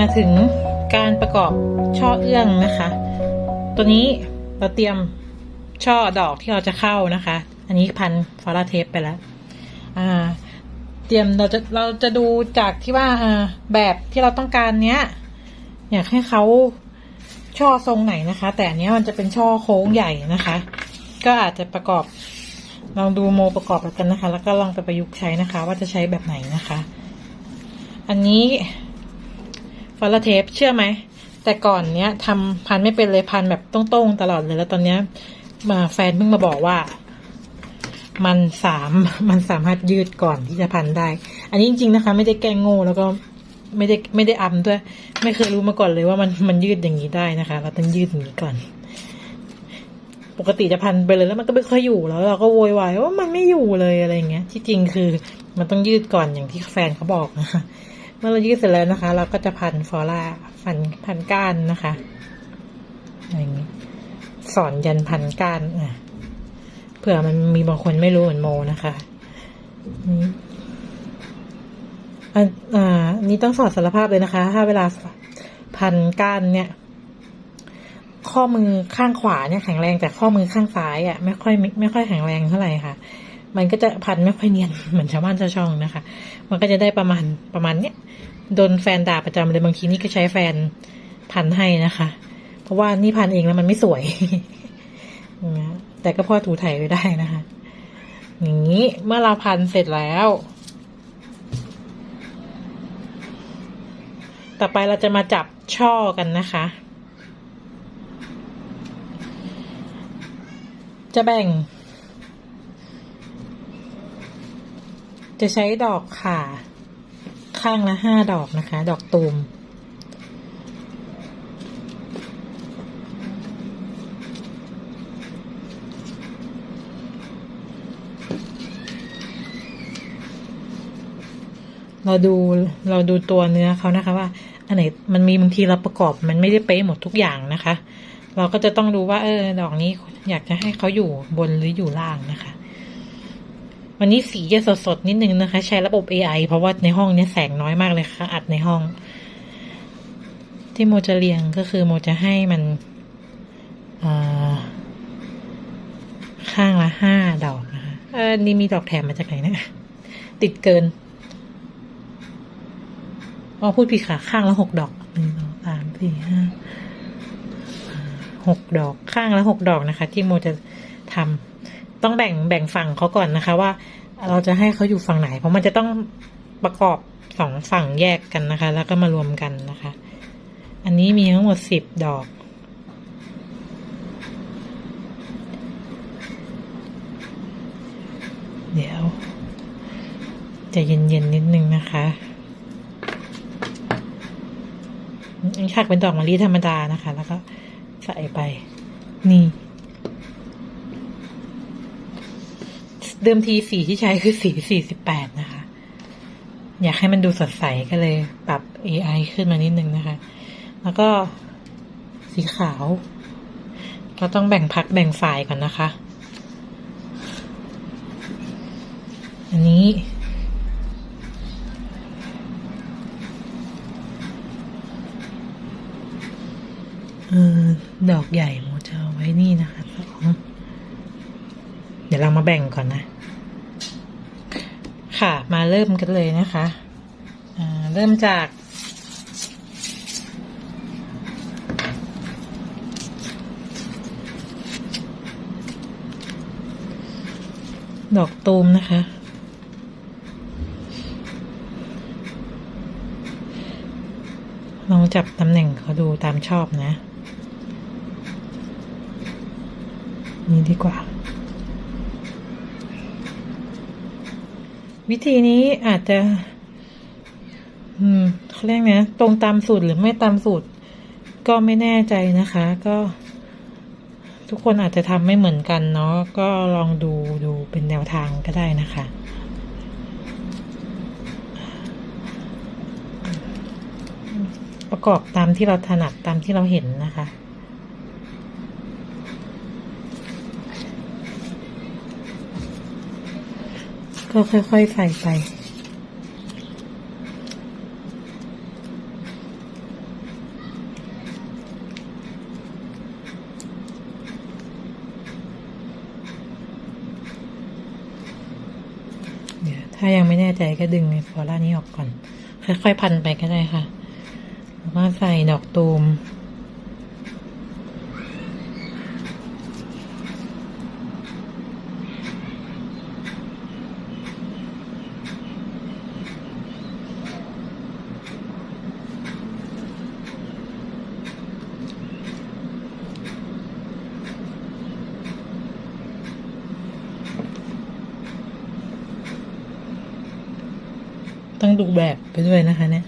มาถึงการประกอบช่อเอื้องนะคะ ตัวนี้เราเตรียมช่อดอกที่เราจะเข้านะคะ อันนี้พันฟาราเทปไปแล้ว อ่า เตรียมเราจะเราจะดูจากที่ว่าอ่าแบบที่เราต้องการเนี้ย อยากให้เขาช่อทรงไหนนะคะ แต่อันนี้มันจะเป็นช่อโค้งใหญ่นะคะ ก็อาจจะประกอบลองดูโมประกอบแล้วกันนะคะ แล้วก็ลองไปประยุกต์ใช้นะคะ ว่าจะใช้แบบไหนนะคะ อันนี้ ฟอลเทปเชื่อไหม แต่ก่อนเนี้ยทำพันไม่เป็นเลยพันแบบตรงๆตลอดเลยแล้วตอนเนี้ยมาแฟนเพิ่งมาบอกว่า มันสามมันสามารถยืดก่อนที่จะพันได้ อันนี้จริง ๆนะคะ ไม่ได้แกล้งโง่แล้วก็ไม่ได้ไม่ได้อำด้วย ไม่เคยรู้มาก่อนเลยว่ามันมันยืดอย่างนี้ได้นะคะ เราต้องยืดอย่างนี้ก่อน ปกติจะพันไปเลยแล้วมันก็ไม่ค่อยอยู่แล้ว เราก็โวยวายว่ามันไม่อยู่เลยอะไรอย่างเงี้ย ที่จริงคือ มันต้องยืดก่อนอย่างที่แฟนเขาบอกนะคะ เมื่อเรายืดเสร็จแล้วนะคะ เราก็จะพันฟอล่าพันพันก้านนะคะอะไรอย่างงี้สอนยันพันก้านอะเผื่อมันมีบางคนไม่รู้เหมือนโมนะคะนี่อันอ่านนี้ต้องสอนสารภาพเลยนะคะ ถ้าเวลาพันก้านเนี่ย ข้อมือข้างขวาเนี่ยแข็งแรงแต่ข้อมือข้างซ้ายอะไม่ค่อยไมไม่ค่อยแข็งแรงเท่าไหร่ค่ะ มันก็จะพันไม่ค่อยเนียนเหมือนชาวบ้านชาวช่องนะคะ มันก็จะได้ประมาณประมาณเนี้ยโดนแฟนด่าประจำเลยบางทีนี่ก็ใช้แฟนพันให้นะคะ เพราะว่านี่พันเองแล้วมันไม่สวยแต่ก็พอถูถ่ายไปได้นะคะ อย่างนี้เมื่อเราพันเสร็จแล้ว ต่อไปเราจะมาจับช่อกันนะคะ จะแบ่ง จะใช้ดอกข่า ข้างละห้าดอกนะคะ ดอกตูม เราดูเราดูตัวเนื้อเขานะคะว่า อันไหนมันมีบางทีเราประกอบมันไม่ได้เป๊ะหมดทุกอย่างนะคะ เราก็จะต้องดูว่า เออ ดอกนี้อยากจะให้เขาอยู่บนหรืออยู่ล่างนะคะ วันนี้สีจะสดๆนิดนึงนะคะ ใช้ระบบ AI เพราะว่าในห้องเนี้ยแสงน้อยมากเลยค่ะ อัดในห้อง ที่โมจะเรียงก็คือโมจะให้มันข้างละห้าดอกนะคะเออนี่มีดอกแถมมาจากไหนเนะติดเกินอ๋อพูดผิดค่ะ ข้างละหกดอกหนึ่งสองสามสี่ห้าหกดอกข้างละหกดอกนะคะ ที่โมจะทำ ต้องแบ่งแบ่งฝั่งเขาก่อนนะคะ ว่าเราจะให้เขาอยู่ฝั่งไหน เพราะมันจะต้องประกอบสองฝั่งแยกกันนะคะ แล้วก็มารวมกันนะคะ อันนี้มีทั้งหมดสิบดอก เดี๋ยว จะเย็นๆนิดนึงนะคะอันนี้ถักเป็นดอกมะลิธรรมดานะคะ แล้วก็ใส่ไป นี่ เดิมทีสีที่ใช้คือสีสี่สิบแปดนะคะ อยากให้มันดูสดใสก็เลยปรับ AI ขึ้นมานิดนึงนะคะ แล้วก็สีขาว เราต้องแบ่งพักแบ่งฝ่ายก่อนนะคะ อันนี้เออดอกใหญ่โมจะเอาไว้นี่นะคะสองเดี๋ยวเรามาแบ่งก่อนนะ ค่ะ มาเริ่มกันเลยนะคะเริ่มจาก ดอกตูมนะคะ ลองจับตำแหน่งเขาดูตามชอบนะ นี่ดีกว่า วิธีนี้อาจจะ อืมเขาเรียกนะตรงตามสูตรหรือไม่ตามสูตร ก็ไม่แน่ใจนะคะ ก็ ทุกคนอาจจะทำไม่เหมือนกันเนาะก็ลองดูดูเป็นแนวทางก็ได้นะคะประกอบตามที่เราถนัดตามที่เราเห็นนะคะ ก็ค่อยๆใส่ไปถ้ายังไม่แน่ใจก็ดึงฟลอร่านี้ออกก่อน ค่อยๆพันไปก็ได้ค่ะ แล้วก็ใส่ดอกตูม แบบไปด้วยนะคะเนี่ย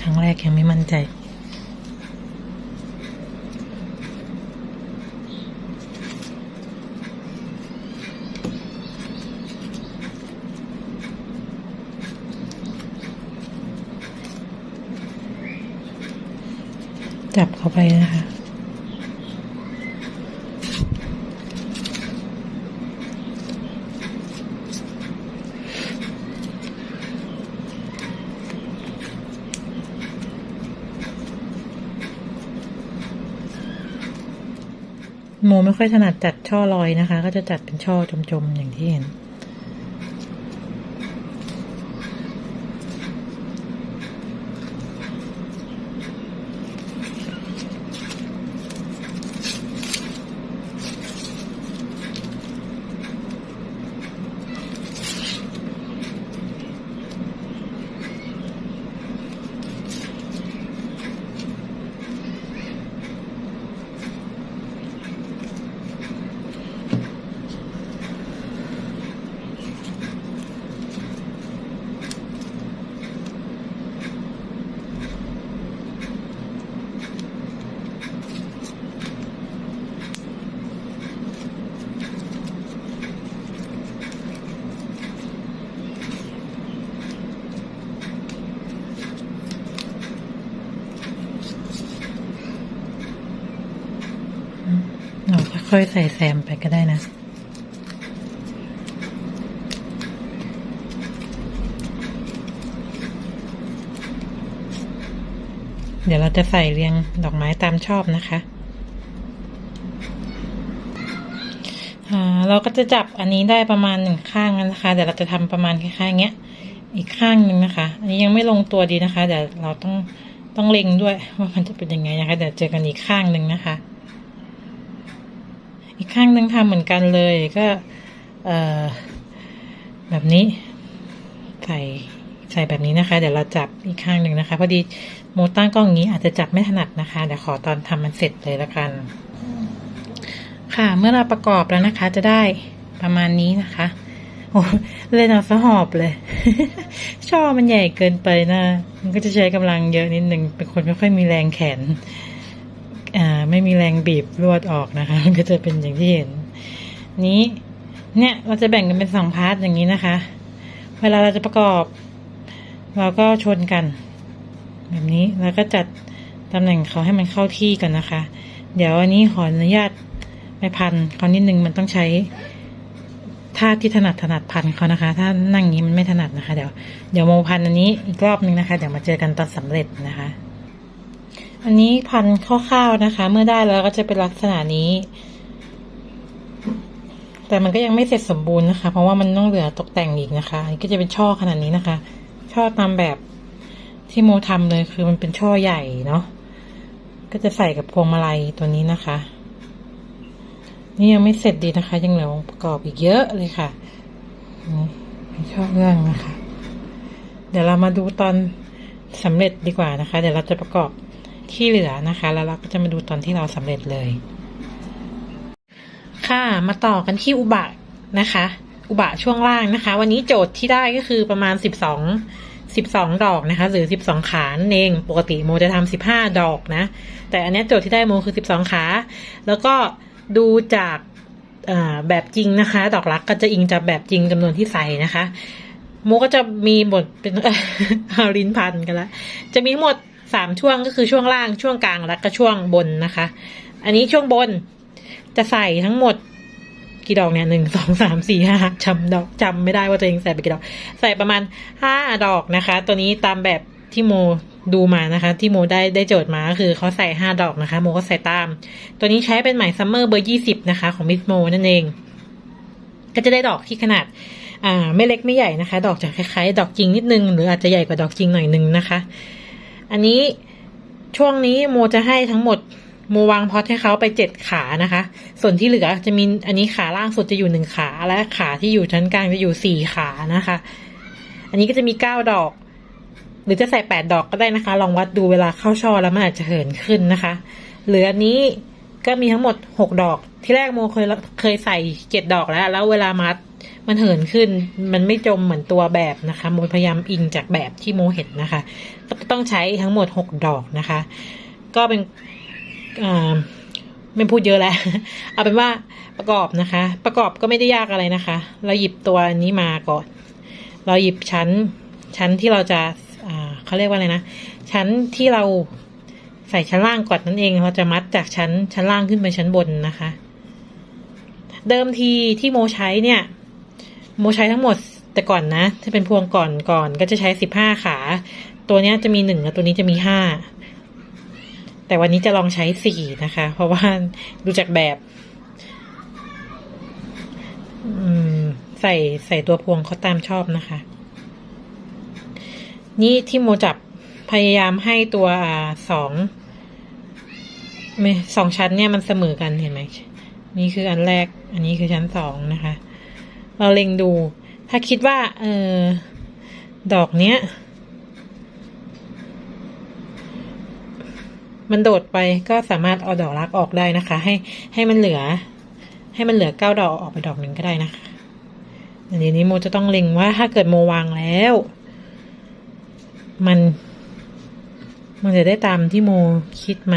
ครั้งแรกยังไม่มั่นใจ จับเข้าไปนะคะ โมไม่ค่อยถนัดจัดช่อลอยนะคะ ก็จะจัดเป็นช่อจมๆอย่างที่เห็น เรา ค่อยๆใส่แซมไปก็ได้นะ เดี๋ยวเราจะใส่เรียงดอกไม้ตามชอบนะคะอ่าเราก็จะจับอันนี้ได้ประมาณหนึ่งข้างนะคะเดี๋ยวเราจะทำประมาณคล้ายๆอย่างเงี้ย อีกข้างหนึ่งนะคะ อันนี้ยังไม่ลงตัวดีนะคะเดี๋ยวเราต้องต้องเล็งด้วยว่ามันจะเป็นยังไงนะคะเดี๋ยวเจอกันอีกข้างหนึ่งนะคะ อีกข้างหนึ่งทำเหมือนกันเลยก็แบบนี้ใส่ใส่แบบนี้นะคะ เดี๋ยวเราจับอีกข้างหนึ่งนะคะ พอดีโมตั้งกล้องอย่างนี้อาจจะจับไม่ถนัดนะคะ เดี๋ยวขอตอนทำมันเสร็จเลยละกัน ค่ะ เมื่อเราประกอบแล้วนะคะ จะได้ประมาณนี้นะคะโอ้เล่นเอาซะหอบเลย ช่อมันใหญ่เกินไปนะ มันก็จะใช้กำลังเยอะนิดหนึ่งเป็นคนไม่ค่อยมีแรงแขน ไม่มีแรงบีบลวดออกนะคะ ก็จะเป็นอย่างที่เห็น นี้เนี่ยเราจะแบ่งกันเป็นสองพาร์ทอย่างนี้นะคะ เวลาเราจะประกอบ เราก็ชนกัน แบบนี้แล้วก็จัดตำแหน่งเขาให้มันเข้าที่กันนะคะ เดี๋ยวอันนี้ขออนุญาตไปพันเขานิดนึงมันต้องใช้ท่าที่ถนัดถนัดพันเขานะคะ ถ้านั่งอย่างนี้มันไม่ถนัดนะคะ เดี๋ยวเดี๋ยวโมพันอันนี้อีกรอบนึงนะคะ เดี๋ยวมาเจอกันตอนสำเร็จนะคะ อันนี้พันคร่าวๆนะคะ เมื่อได้แล้วก็จะเป็นลักษณะนี้ แต่มันก็ยังไม่เสร็จสมบูรณ์นะคะ เพราะว่ามันต้องเหลือตกแต่งอีกนะคะอันนี้ก็จะเป็นช่อขนาดนี้นะคะ ช่อตามแบบที่โมทำเลยคือมันเป็นช่อใหญ่เนาะก็จะใส่กับพวงมาลัยตัวนี้นะคะ นี่ยังไม่เสร็จดีนะคะ ยังเหลือองค์ประกอบอีกเยอะเลยค่ะนี่ช่อเรื่องนะคะ เดี๋ยวเรามาดูตอนสำเร็จดีกว่านะคะ เดี๋ยวเราจะประกอบ ที่เหลือนะคะ แล้วเราก็จะมาดูตอนที่เราสำเร็จเลย ค่ะมาต่อกันที่อุบะนะคะ อุบะช่วงล่างนะคะ วันนี้โจทย์ที่ได้ก็คือประมาณสิบสองสิบสองดอกนะคะ หรือสิบสองขานเองปกติโมจะทำสิบห้าดอกนะ แต่อันนี้โจทย์ที่ได้โมคือสิบสองขา แล้วก็ดูจากแบบจริงนะคะ ดอกรักก็จะอิงจากแบบจริงจำนวนที่ใส่นะคะโมก็จะมีบทเป็นเอาลิ้นพันกันละ จะมีทั้งหมด สามช่วงก็คือช่วงล่างช่วงกลางและก็ช่วงบนนะคะ อันนี้ช่วงบนจะใส่ทั้งหมดกี่ดอกเนี่ยหนึ่งสองสามสี่ห้าจำดอกจำไม่ได้ว่าตัวเองใส่ไปกี่ดอก ใส่ประมาณห้าดอกนะคะ ตัวนี้ตามแบบที่โมดูมานะคะ ที่โมได้ได้โจทย์มาก็คือเขาใส่ห้าดอกนะคะ โมก็ใส่ตาม ตัวนี้ใช้เป็นไหมซัมเมอร์เบอร์ยี่สิบนะคะ ของมิสโมนั่นเอง ก็จะได้ดอกที่ขนาดอ่าไม่เล็กไม่ใหญ่นะคะ ดอกจะคล้ายๆ ดอกจริงนิดนึง หรืออาจจะใหญ่กว่าดอกจริงหน่อยนึงนะคะ อันนี้ช่วงนี้โมจะให้ทั้งหมดโมวางพอตให้เขาไปเจ็ดขานะคะ ส่วนที่เหลือจะมีอันนี้ขาล่างสุดจะอยู่หนึ่งขาและขาที่อยู่ชั้นกลางจะอยู่สี่ขานะคะ อันนี้ก็จะมีเก้าดอก หรือจะใส่แปดดอกก็ได้นะคะ ลองวัดดูเวลาเข้าช่อแล้วมันอาจจะเหินขึ้นนะคะ เหลืออันนี้ ก็มีทั้งหมดหกดอก ที่แรกโมเคยเคยใส่เจ็ดดอกแล้ว แล้วเวลามัดมันเหินขึ้น มันไม่จมเหมือนตัวแบบนะคะ โมพยายามอิงจากแบบที่โมเห็นนะคะ ก็ต้องใช้ทั้งหมดหกดอกนะคะ ก็เป็นไม่พูดเยอะแล้ว เอาเป็นว่าประกอบนะคะ ประกอบก็ไม่ได้ยากอะไรนะคะ เราหยิบตัวนี้มาก่อน เราหยิบชั้น ชั้นที่เราจะเขาเรียกว่าอะไรนะ ชั้นที่เรา ใส่ชั้นล่างก่อนนั่นเองเราจะมัดจากชั้นชั้นล่างขึ้นไปชั้นบนนะคะ เดิมทีที่โมใช้เนี่ย โมใช้ทั้งหมดแต่ก่อนนะ ถ้าเป็นพวงก่อนก่อนก็จะใช้สิบห้าขา ตัวนี้จะมีหนึ่งแล้วตัวนี้จะมีห้าแต่วันนี้จะลองใช้สี่นะคะ เพราะว่าดูจากแบบใส่ใส่ตัวพวงเขาตามชอบนะคะ นี่ที่โมจับพยายามให้ตัวสอง ไม่สองชั้นเนี่ยมันเสมอกันเห็นไหมนี่คืออันแรก อันนี้คือชั้นสองนะคะ เราเล็งดู ถ้าคิดว่า เออดอกเนี้ย มันโดดไปก็สามารถเอาดอกรักออกได้นะคะ ให้ให้มันเหลือ ให้มันเหลือเก้าดอกออกไปดอกหนึ่งก็ได้นะคะอันนี้โมจะต้องเล็งว่าถ้าเกิดโมวางแล้ว มัน มันจะได้ตามที่โมคิดไหม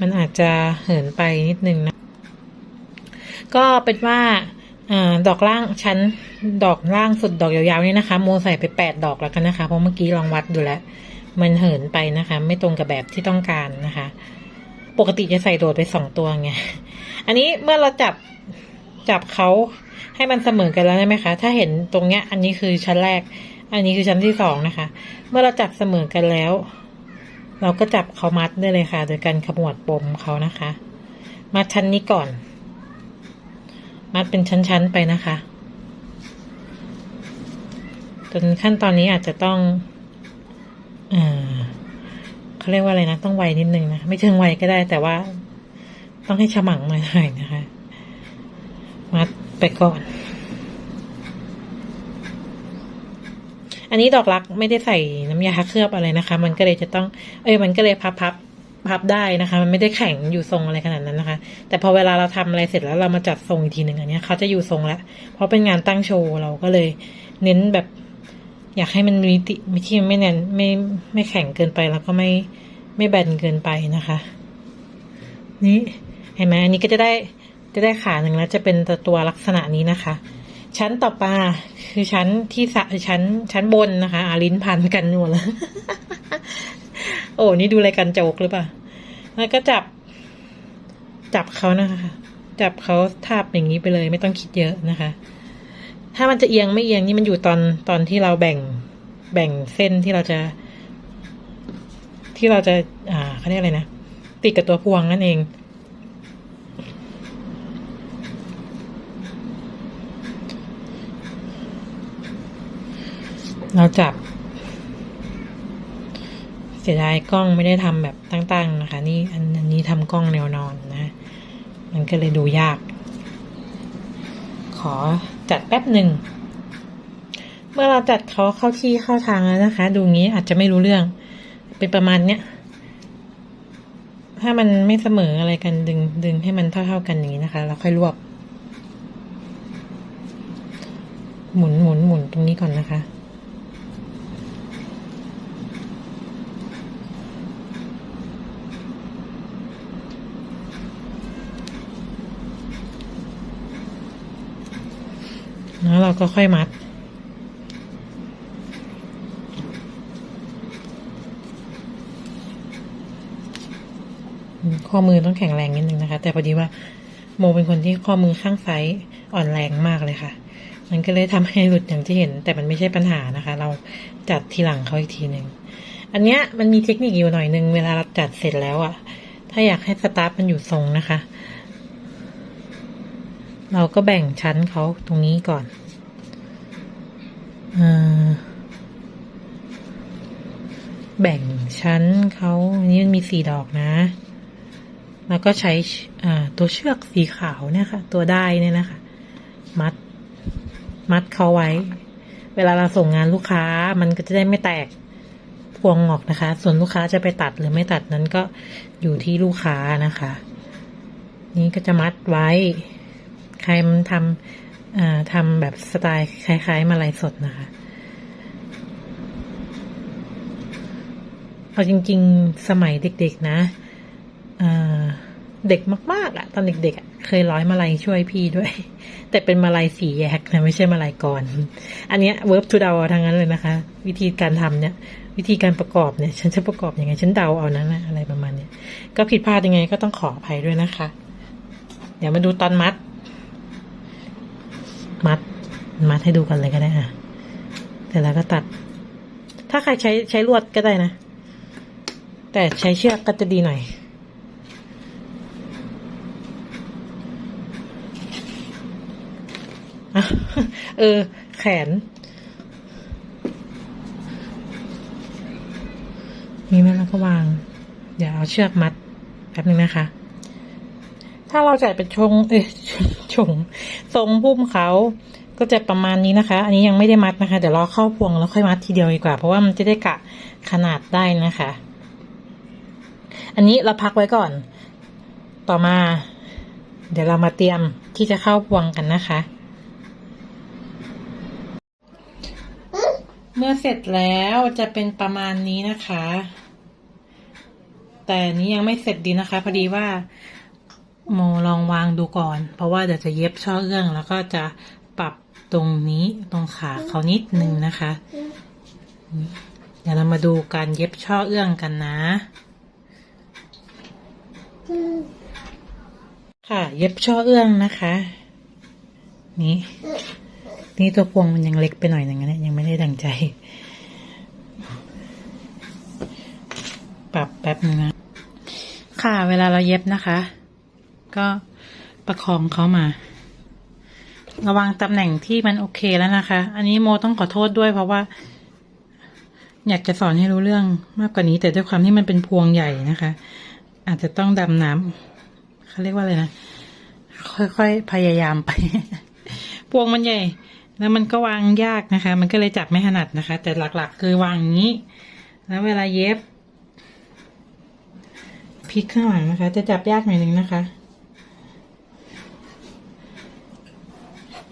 มันอาจจะเหินไปนิดนึงนะ ก็เป็นว่าอดอกล่างชั้นดอกล่างสุดดอกยาวๆนี่นะคะ โมใส่ไปแปดดอกแล้วกันนะคะ เพราะเมื่อกี้ลองวัดดูแล้ว มันเหินไปนะคะ ไม่ตรงกับแบบที่ต้องการนะคะ ปกติจะใส่โดดไปสองตัวไง อันนี้เมื่อเราจับจับเขาให้มันเสมอกันแล้วใช่ไหมคะ ถ้าเห็นตรงเนี้ย อันนี้คือชั้นแรก อันนี้คือชั้นที่สองนะคะ เมื่อเราจับเสมอกันแล้ว เราก็จับเขามัดได้เลยค่ะ โดยการขมวดปมเขานะคะ มัดชั้นนี้ก่อน มัดเป็นชั้นๆไปนะคะ จนขั้นตอนนี้อาจจะต้องอ่าเขาเรียกว่าอะไรนะ ต้องไวนิดนึงนะ ไม่เชิงไวก็ได้แต่ว่า ต้องให้ฉมังหน่อยนะคะ มัดไปก่อน อันนี้ดอกรักไม่ได้ใส่น้ำยาเคลือบอะไรนะคะ มันก็เลยจะต้อง เอ้ยมันก็เลยพับพับพับได้นะคะ มันไม่ได้แข็งอยู่ทรงอะไรขนาดนั้นนะคะ แต่พอเวลาเราทำอะไรเสร็จแล้วเรามาจัดทรงอีกทีหนึ่งอันนี้เขาจะอยู่ทรงแล้วเพราะเป็นงานตั้งโชว์เราก็เลยเน้นแบบ อยากให้มันมีติมีที่ไม่แน่นไม่ไม่แข็งเกินไปแล้วก็ไม่ไม่แบนเกินไปนะคะ นี่เห็นไหมอันนี้ก็จะได้จะได้ขาหนึ่งแล้วจะเป็นตัวลักษณะนี้นะคะ ชั้นต่อมาคือชั้นที่สะชั้นชั้นบนนะคะอาลิ้นพันกันหมดแล้วโอ้นี่ดูรายการโจกหรือเปล่าแล้วก็จับ จับเขานะคะ จับเขาทาบอย่างนี้ไปเลย ไม่ต้องคิดเยอะนะคะ ถ้ามันจะเอียงไม่เอียงนี่มันอยู่ตอนตอนที่เราแบ่งแบ่งเส้นที่เราจะ ที่เราจะ อ่าเขาเรียกอะไรนะติดกับตัวพวงนั่นเอง เราจับ เสียดายกล้องไม่ได้ทำแบบตั้ง ๆ นะคะ นี่อันอันนี้ทำกล้องแนวนอนนะ มันก็เลยดูยาก ขอจัดแป๊บหนึ่ง เมื่อเราจัดเขาเข้าที่เข้าทางแล้วนะคะ ดูงี้อาจจะไม่รู้เรื่อง เป็นประมาณเนี้ยถ้ามันไม่เสมออะไรกันดึงดึงให้มันเท่าๆกันอย่างนี้นะคะ แล้วค่อยรวบ หมุนหมุนหมุนตรงนี้ก่อนนะคะ แล้วเราก็ค่อยมัด ข้อมือต้องแข็งแรงนิดนึงนะคะ แต่พอดีว่าโมเป็นคนที่ข้อมือข้างซ้ายอ่อนแรงมากเลยค่ะ มันก็เลยทำให้หลุดอย่างที่เห็น แต่มันไม่ใช่ปัญหานะคะ เราจัดทีหลังเขาอีกทีหนึ่ง อันเนี้ยมันมีเทคนิคอยู่หน่อยนึง เวลาเราจัดเสร็จแล้วอะถ้าอยากให้สตาร์ทมันอยู่ทรงนะคะ เราก็แบ่งชั้นเขาตรงนี้ก่อนอแบ่งชั้นเขาอันนี้มันมีสี่ดอกนะ แล้วก็ใช้ตัวเชือกสีขาวเนี่ยค่ะ ตัวได้เนี่ยนะคะ มัด มัดเขาไว้ เวลาเราส่งงานลูกค้ามันก็จะได้ไม่แตกพวงออกนะคะ ส่วนลูกค้าจะไปตัดหรือไม่ตัดนั้นก็อยู่ที่ลูกค้านะคะ นี่ก็จะมัดไว้ ครมันทำทำแบบสไตล์คล้าย ๆ มาลายสดนะคะเอาจริง ๆ สมัยเด็ก ๆ นะเด็กมาก ๆอะตอนเด็กๆอะเคยร้อยมาลัยช่วยพี่ด้วย แต่เป็นมาลัยสีแยกนะไม่ใช่มาลัยกรออันเนี้ยเวิร์บทูเดาทางนั้นเลยนะคะ วิธีการทำเนี่ย วิธีการประกอบเนี่ย ฉันจะประกอบยังไง ฉันเดาเอานั้นนะอะไรประมาณเนี้ยก็ผิดพลาดยังไงก็ต้องขออภัยด้วยนะคะ เดี๋ยวมาดูตอนมัด มัด มัดให้ดูกันเลยก็ได้อะแต่แล้วก็ตัด ถ้าใครใช้ใช้ลวดก็ได้นะ แต่ใช้เชือกก็จะดีหน่อยอเออ แขน นี่แม่แล้วก็วาง เดี๋ยวเอาเชือกมัดแป๊บนึงนะคะ ถ้าเราจัดเป็นชงเอ้ยชงทรงพุ่มเขาก็จะประมาณนี้นะคะ อันนี้ยังไม่ได้มัดนะคะ เดี๋ยวรอเข้าพวงแล้วค่อยมัดทีเดียวดีกว่า เพราะว่ามันจะได้กะขนาดได้นะคะ อันนี้เราพักไว้ก่อน ต่อมา เดี๋ยวเรามาเตรียมที่จะเข้าพวงกันนะคะ เมื่อเสร็จแล้วจะเป็นประมาณนี้นะคะ แต่นี้ยังไม่เสร็จดีนะคะ พอดีว่า โมลองวางดูก่อน เพราะว่าเดี๋ยวจะเย็บช่อเอื้อง แล้วก็จะปรับตรงนี้ตรงขาเขานิดนึงนะคะ เดี๋ยวเรามาดูการเย็บช่อเอื้องกันนะ ค่ะ เย็บช่อเอื้องนะคะ นี่นี่ตัวพวงมันยังเล็กไปหน่อยหนึงนะเนี่ยยังไม่ได้ดังใจ ปรับแป๊บนึงนะค่ะ เวลาเราเย็บนะคะ ก็ประคองเขามา ระวังตำแหน่งที่มันโอเคแล้วนะคะ อันนี้โมต้องขอโทษด้วยเพราะว่า อยากจะสอนให้รู้เรื่องมากกว่านี้ แต่ด้วยความที่มันเป็นพวงใหญ่นะคะ อาจจะต้องดำน้ำเขาเรียกว่าอะไรนะค่อยๆพยายามไป พวงมันใหญ่ แล้วมันก็วางยากนะคะ มันก็เลยจับไม่ถนัดนะคะ แต่หลักๆ คือวางงนี้ แล้วเวลาเย็บพลิกข้างหลังนะคะ จะจับยากหน่อยนึงนะคะ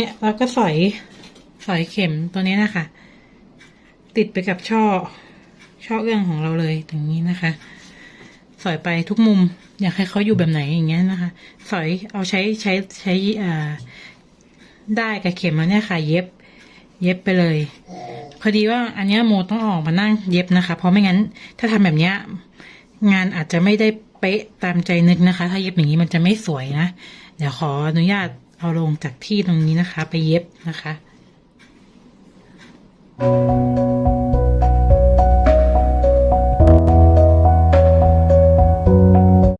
เนี่ยเราก็สอยสอยเข็มตัวนี้นะคะ ติดไปกับช่อ ช่อเอื้องของเราเลยตรงนี้นะคะ สอยไปทุกมุม อยากให้เขาอยู่แบบไหนอย่างเงี้ยนะคะ สอยเอาใช้ใช้ใช้อ่าได้กับเข็มแล้วเนี่ยค่ะ เย็บ เย็บไปเลยพอดีว่าอันนี้โมต้องออกมานั่งเย็บนะคะ เพราะไม่งั้น ถ้าทำแบบเนี้ยงานอาจจะไม่ได้เป๊ะตามใจนึกนะคะ ถ้าเย็บอย่างนี้มันจะไม่สวยนะ เดี๋ยวขออนุญาต เอาลงจากที่ตรงนี้นะคะ ไปเย็บนะคะ